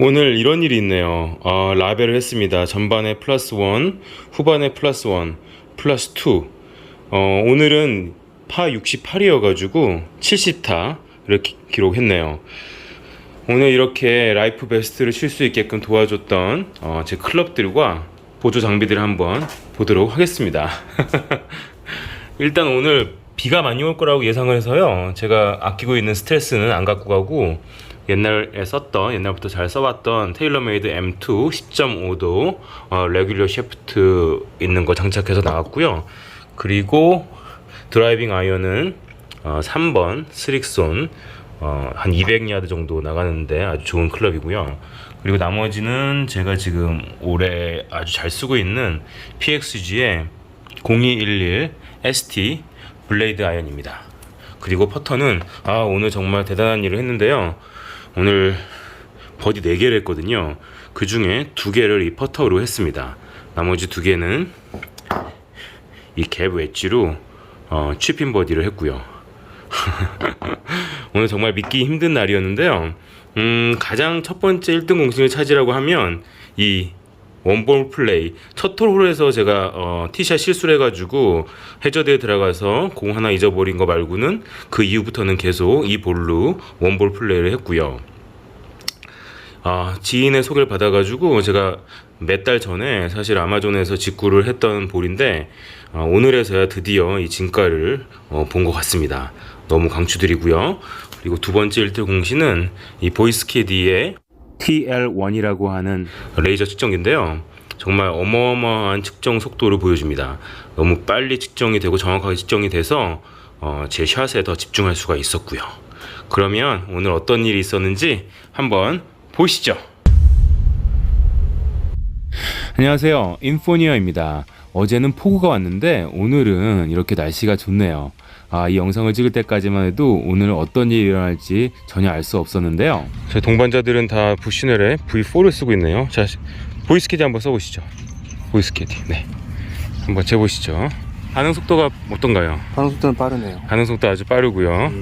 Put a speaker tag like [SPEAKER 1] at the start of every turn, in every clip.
[SPEAKER 1] 오늘 이런 일이 있네요. 어, 라벨을 했습니다. 전반에 플러스 1, 후반에 플러스 1, 플러스 2. 어, 오늘은 파 68이어가지고 70타 이렇게 기록했네요. 오늘 이렇게 라이프 베스트를 칠 수 있게끔 도와줬던 어, 제 클럽들과 보조 장비들을 한번 보도록 하겠습니다. 일단 오늘 비가 많이 올 거라고 예상을 해서요. 제가 아끼고 있는 스트레스는 안 갖고 가고 옛날에 썼던 옛날부터 잘 써왔던 테일러메이드 M2 10.5도 어, 레귤러 셰프트 있는 거 장착해서 나왔고요. 그리고 드라이빙 아이언은 어, 3번 스릭손 어, 한 200야드 정도 나가는데 아주 좋은 클럽이고요. 그리고 나머지는 제가 지금 올해 아주 잘 쓰고 있는 PXG의 0211 ST 블레이드 아이언입니다. 그리고 퍼터는 아 오늘 정말 대단한 일을 했는데요. 오늘 버디 4개를 했거든요. 그 중에 2개를 이 퍼터로 했습니다. 나머지 2개는 이 갭 웨지로 어, 취핀 버디를 했고요. 오늘 정말 믿기 힘든 날이었는데요. 음, 가장 첫 번째 1등 공신을 차지라고 하면 이 원볼 플레이 첫 홀에서 제가 어, 티샷 실수를 해가지고 해저드에 들어가서 공 하나 잊어버린 거 말고는 그 이후부터는 계속 이 볼로 원볼 플레이를 했고요. 아, 지인의 소개를 받아가지고 제가 몇 달 전에 사실 아마존에서 직구를 했던 볼인데 아, 오늘에서야 드디어 이 진가를 어, 본 것 같습니다. 너무 강추드리고요. 그리고 두 번째 1등 공신은 이 보이스캐디의 TL1이라고 하는 레이저 측정기인데요. 정말 어마어마한 측정 속도를 보여줍니다. 너무 빨리 측정이 되고 정확하게 측정이 돼서 어, 제 샷에 더 집중할 수가 있었고요. 그러면 오늘 어떤 일이 있었는지 한번 보시죠. 안녕하세요. 인포니어입니다. 어제는 폭우가 왔는데 오늘은 이렇게 날씨가 좋네요. 아, 이 영상을 찍을 때까지만 해도 오늘 어떤 일이 일어날지 전혀 알 수 없었는데요. 제 동반자들은 다 부시넬의 V4를 쓰고 있네요. 자, 보이스캐디 한번 써보시죠. 보이스캐디. 네. 한번 재보시죠. 반응 속도가 어떤가요?
[SPEAKER 2] 반응 속도는 빠르네요.
[SPEAKER 1] 반응 속도 아주 빠르고요.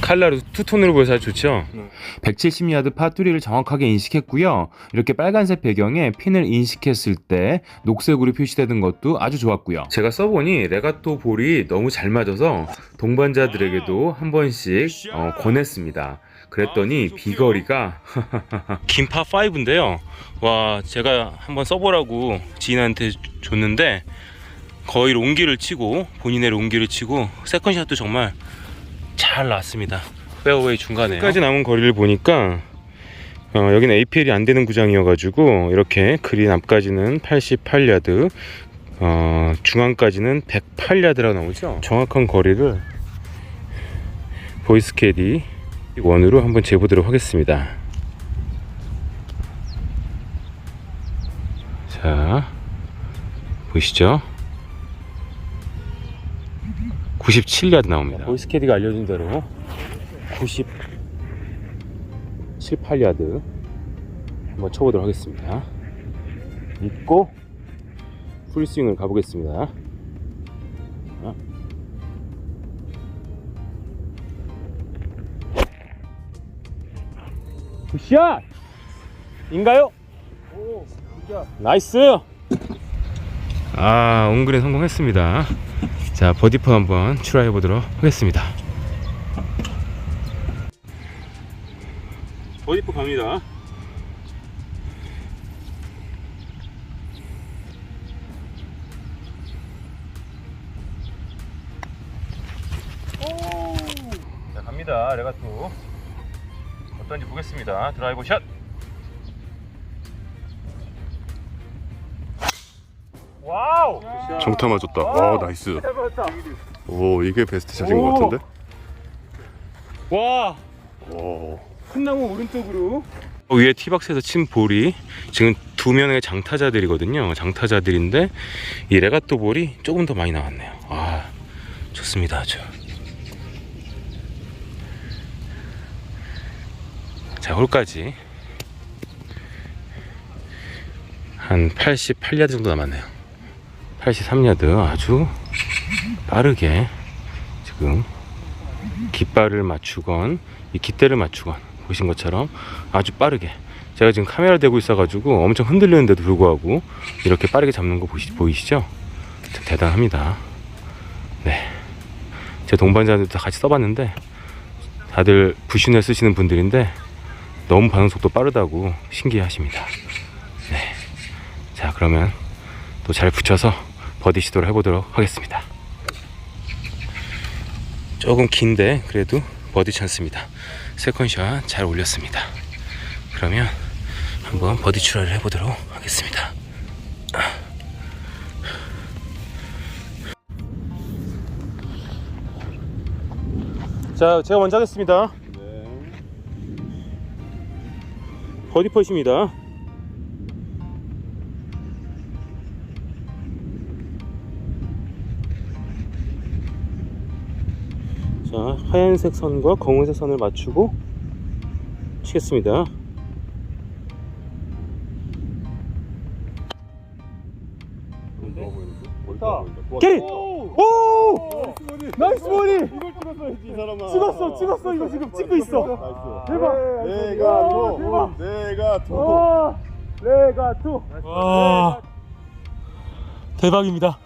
[SPEAKER 1] 칼라로 투톤으로 보여서 아주 좋죠?
[SPEAKER 2] 네.
[SPEAKER 1] 170야드 파투리를 정확하게 인식했고요. 이렇게 빨간색 배경에 핀을 인식했을 때 녹색으로 표시되는 것도 아주 좋았고요. 제가 써보니 레가토 볼이 너무 잘 맞아서 동반자들에게도 한 번씩 어, 권했습니다. 그랬더니 비거리가 긴파 5인데요. 와 제가 한번 써보라고 지인한테 줬는데 거의 롱기를 치고 본인의 롱기를 치고 세컨샷도 정말 잘 나왔습니다. 페어웨이 중간에 끝까지 남은 거리를 보니까 어, 여기는 APL이 안 되는 구장이어가지고 이렇게 그린 앞까지는 88야드, 어, 중앙까지는 108야드라고 나오죠. 정확한 거리를 보이스캐디 원으로 한번 재보도록 하겠습니다. 자, 보이시죠? 97야드 나옵니다. 보이스캐디가 알려준 대로 97, 8야드 한번 쳐보도록 하겠습니다. 믿고 풀스윙을 가보겠습니다. 자. 굿샷! 인가요?
[SPEAKER 2] 오, 굿샷.
[SPEAKER 1] 나이스! 아, 온그린 성공했습니다. 자, 버디퍼 한번 출하해 보도록 하겠습니다. 버디퍼 갑니다. 자, 갑니다. 레가토. 어떤지 보겠습니다. 드라이버 샷! 와우!
[SPEAKER 3] 정타 맞았다. 와 나이스. 오 이게 베스트 샷인 것 같은데?
[SPEAKER 1] 와!
[SPEAKER 3] 오.
[SPEAKER 1] 큰 나무 오른쪽으로 위에 티박스에서 친 볼이 지금 두 명의 장타자들이거든요 장타자들인데 이 레가토 볼이 조금 더 많이 나왔네요 아 좋습니다 아주 자 홀까지 한 88야드 정도 남았네요 83야드 아주 빠르게 지금 깃발을 맞추건 이 깃대를 맞추건 보신 것처럼 아주 빠르게 제가 지금 카메라 대고 있어가지고 엄청 흔들리는데도 불구하고 이렇게 빠르게 잡는 거 보시, 보이시죠? 참 대단합니다. 네. 제 동반자들도 같이 써봤는데 다들 부신을 쓰시는 분들인데 너무 반응 속도 빠르다고 신기해 하십니다. 네. 자, 그러면 또 잘 붙여서 버디 시도를 해보도록 하겠습니다. 조금 긴데 그래도 버디 찬스입니다. 세컨샷 잘 올렸습니다. 그러면 한번 버디 출하를 해보도록 하겠습니다. 자, 제가 먼저 하겠습니다. 버디 펫입니다. 자, 하얀색 선과 검은색 선을 맞추고 치겠습니다. 오케이! 오! 나이스!
[SPEAKER 3] 이걸 찍었어야지 이 사람아.
[SPEAKER 1] 찍었어, 찍었어. 이거 지금 찍고 있어. 대박.
[SPEAKER 3] 내가 도
[SPEAKER 1] 대박.
[SPEAKER 3] 내가 도
[SPEAKER 1] 와, 레가 투. 와, 대박입니다.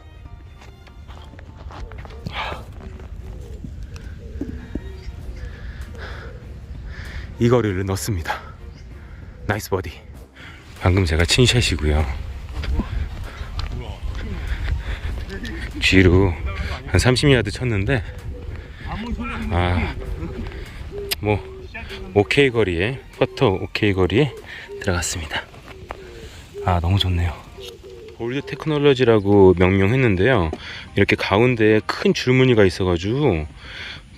[SPEAKER 1] 이 거리를 넣습니다. 나이스 버디. 방금 제가 친 샷이고요. 뒤로 한 30야드 쳤는데 아, 뭐 오케이 거리에 퍼터 오케이 거리에 들어갔습니다. 아 너무 좋네요. 골드 테크놀로지라고 명명했는데요. 이렇게 가운데에 큰 줄무늬가 있어가지고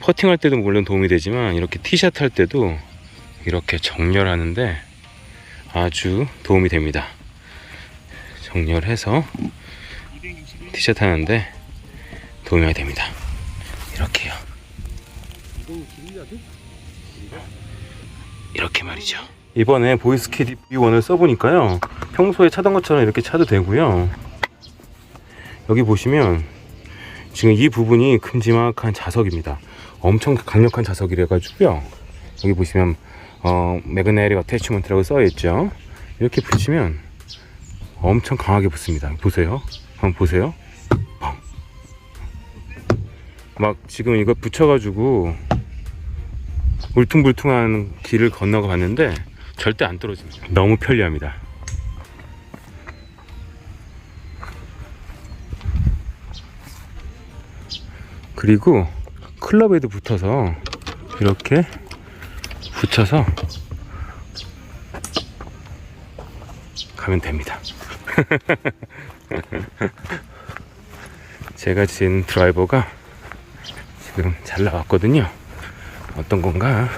[SPEAKER 1] 퍼팅할 때도 물론 도움이 되지만 이렇게 티샷 할 때도 이렇게 정렬하는데 아주 도움이 됩니다. 정렬해서 티샷 하는데 도움이 됩니다. 이렇게요. 이렇게 말이죠. 이번에 보이스키디 B1을 써보니까요. 평소에 차던 것처럼 이렇게 차도 되고요. 여기 보시면 지금 이 부분이 큼지막한 자석입니다. 엄청 강력한 자석이라 가지고요. 여기 보시면 어, 매그네릭 어태치먼트라고 써있죠. 이렇게 붙이면 엄청 강하게 붙습니다. 보세요. 한번 보세요. 펑. 막 지금 이거 붙여가지고 울퉁불퉁한 길을 건너가 봤는데 절대 안 떨어집니다. 너무 편리합니다. 그리고 클럽에도 붙어서 이렇게 붙여서 가면 됩니다. 제가 진 드라이버가 지금 잘 나왔거든요. 어떤 건가?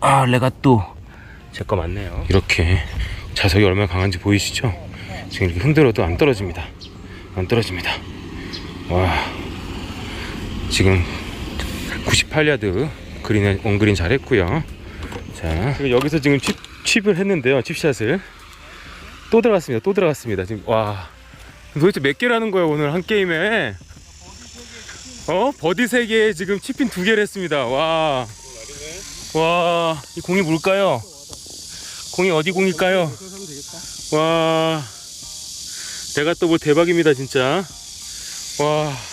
[SPEAKER 1] 아, 내가 또 제 거 맞네요. 이렇게 자석이 얼마나 강한지 보이시죠? 지금 이렇게 흔들어도 안 떨어집니다. 안 떨어집니다. 와, 지금 98야드 그린에 원그린 잘했고요. 자, 여기서 지금 칩, 칩을 했는데요. 칩샷을 또 들어갔습니다. 또 들어갔습니다. 지금 와, 도대체 몇 개라는 거야 오늘 한 게임에? 어? 버디 3개에 지금 치핀 2개를 했습니다. 와. 와, 이 공이 뭘까요? 공이 어디 공일까요? 와. 내가 또 뭐 대박입니다, 진짜. 와.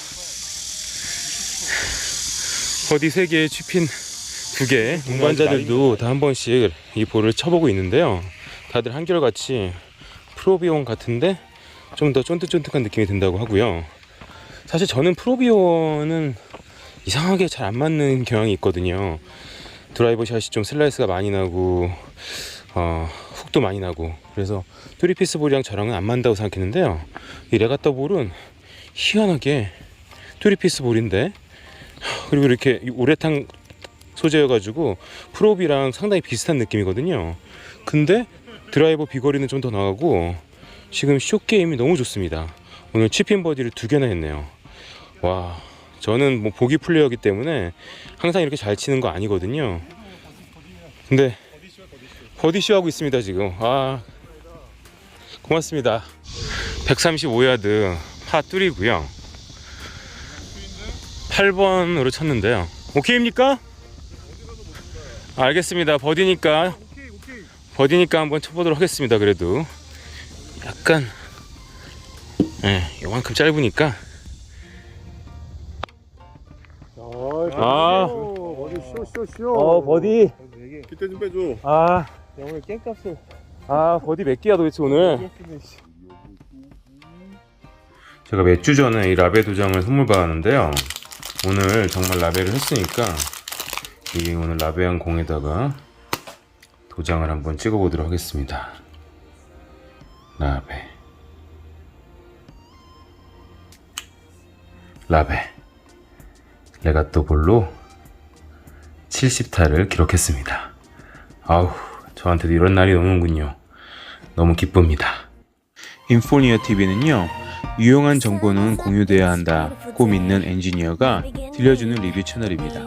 [SPEAKER 1] 버디 3개에 치핀 2개. 운반자들도 다 한 번씩 이 볼을 쳐보고 있는데요. 다들 한결같이 프로비온 같은데 좀 더 쫀득쫀득한 느낌이 든다고 하고요. 사실 저는 프로비오는 이상하게 잘 안 맞는 경향이 있거든요. 드라이버 샷이 좀 슬라이스가 많이 나고 어, 훅도 많이 나고 그래서 트리피스 볼이랑 저랑은 안 맞는다고 생각했는데요. 이 레가타 볼은 희한하게 트리피스 볼인데 그리고 이렇게 우레탄 소재여가지고 프로비랑 상당히 비슷한 느낌이거든요. 근데 드라이버 비거리는 좀 더 나가고 지금 숏 게임이 너무 좋습니다. 오늘 치핀 버디를 두 개나 했네요. 와, 저는 뭐 보기 플레이어기 때문에 항상 이렇게 잘 치는 거 아니거든요. 근데 버디쇼 하고 있습니다 지금. 아, 고맙습니다. 135야드 파 뚫이고요. 8번으로 쳤는데요. 오케이입니까? 알겠습니다. 버디니까 버디니까 한번 쳐보도록 하겠습니다. 그래도 약간 예, 요만큼 짧으니까 아.
[SPEAKER 3] 어디 쇼 쇼 쇼.
[SPEAKER 2] 어 버디
[SPEAKER 3] 기대 좀 빼줘.
[SPEAKER 1] 아,
[SPEAKER 2] 오늘 깽값을
[SPEAKER 1] 아 버디 몇 개야 도대체 오늘? 제가 몇 주 전에 이 라베 도장을 선물 받았는데요. 오늘 정말 라베를 했으니까 이 오늘 라베한 공에다가 도장을 한번 찍어 보도록 하겠습니다. 라베 라베 레가또 볼로 70타를 기록했습니다. 아우 저한테도 이런 날이 오는군요. 너무 기쁩니다. 인포니어 TV는요. 유용한 정보는 공유돼야 한다고 믿는 엔지니어가 들려주는 리뷰 채널입니다.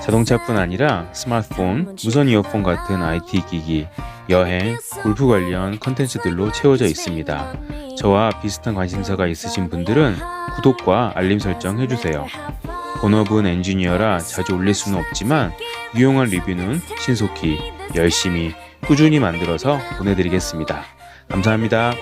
[SPEAKER 1] 자동차뿐 아니라 스마트폰, 무선 이어폰 같은 IT 기기, 여행, 골프 관련 컨텐츠들로 채워져 있습니다. 저와 비슷한 관심사가 있으신 분들은 구독과 알림 설정 해주세요. 본업은 엔지니어라 자주 올릴 수는 없지만 유용한 리뷰는 신속히, 열심히, 꾸준히 만들어서 보내드리겠습니다. 감사합니다.